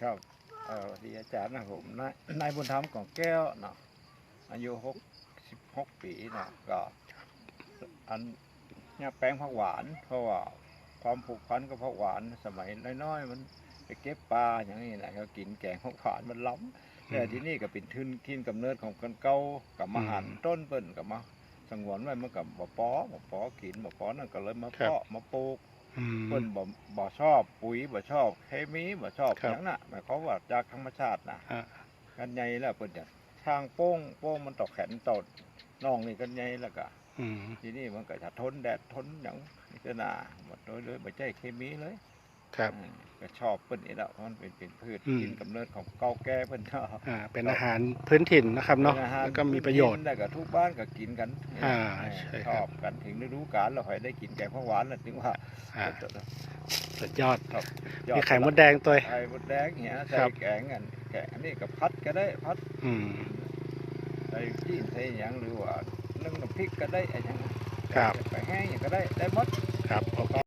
ครับเอ่อที่อาจารย์นะผมนายนายบุญธรรมของแก้วเนาะอายุหกสิบหกปีเนาะก็อันเนี่ยแป้งผักหวานเพราะว่าความผูกพันกับผักหวานสมัยน้อยๆมันไปเก็บปลาอย่างนี้แหละเขากินแกงผักหวานมันล้ำแต่ที่นี่ก็เป็นทุนทินกำเนิดของคนเก่ากับมาหันต้นเปิ้นกับมาสงวนไว้มันกับบ่ปอบ่ปอกินบ่ปอนั่นก็เลยมาเพาะมาปลูก อืม เพิ่นบ่บ่ชอบปุ๋ยบ่ชอบเคมีบ่ชอบครับ หยังน่ะหมายความว่าจากธรรมชาติน่ะ อ่ากันใหญ่แล้วเพิ่นจะทางโป้งโป้งมันตอกแขนตดน้องนี่กันใหญ่แล้วก็อืม ทีนี้มันก็จะทนแดดทนหยังนี่ก็น่าหมดโดยเลยบ่ใช่เคมีเลย ครับอืมก็ชอบเพิ่นนี่แหละเพราะมันเป็นเป็นพืชอืม กินกำเนิดของเก่าแก่เพิ่นเนาะอ่าเป็นอาหารพื้นถิ่นนะครับเนาะป็อหแล้วก็มีประโยชน์แล้วก็ทุกบ้านก็กินกันอ่าเออใช่ชครับอบกันถึงฤดูกาลเราค่อยได้กินแกงผักหวานน่ะถึงว่าอ่าสุดยอดครับมีไข่มดแดงตัว ไข่มดแดงเนี่ยใส่ครับ แกงอันแกงอันนี้ก็พัดก็ได้พัดอืม ใส่จีนใส่หยังหรือว่านึ่งน้ำพริกก็ได้อะไรอย่างเงี้ยครับไปแห้งอย่างก็ได้ได้หมดครับโอเค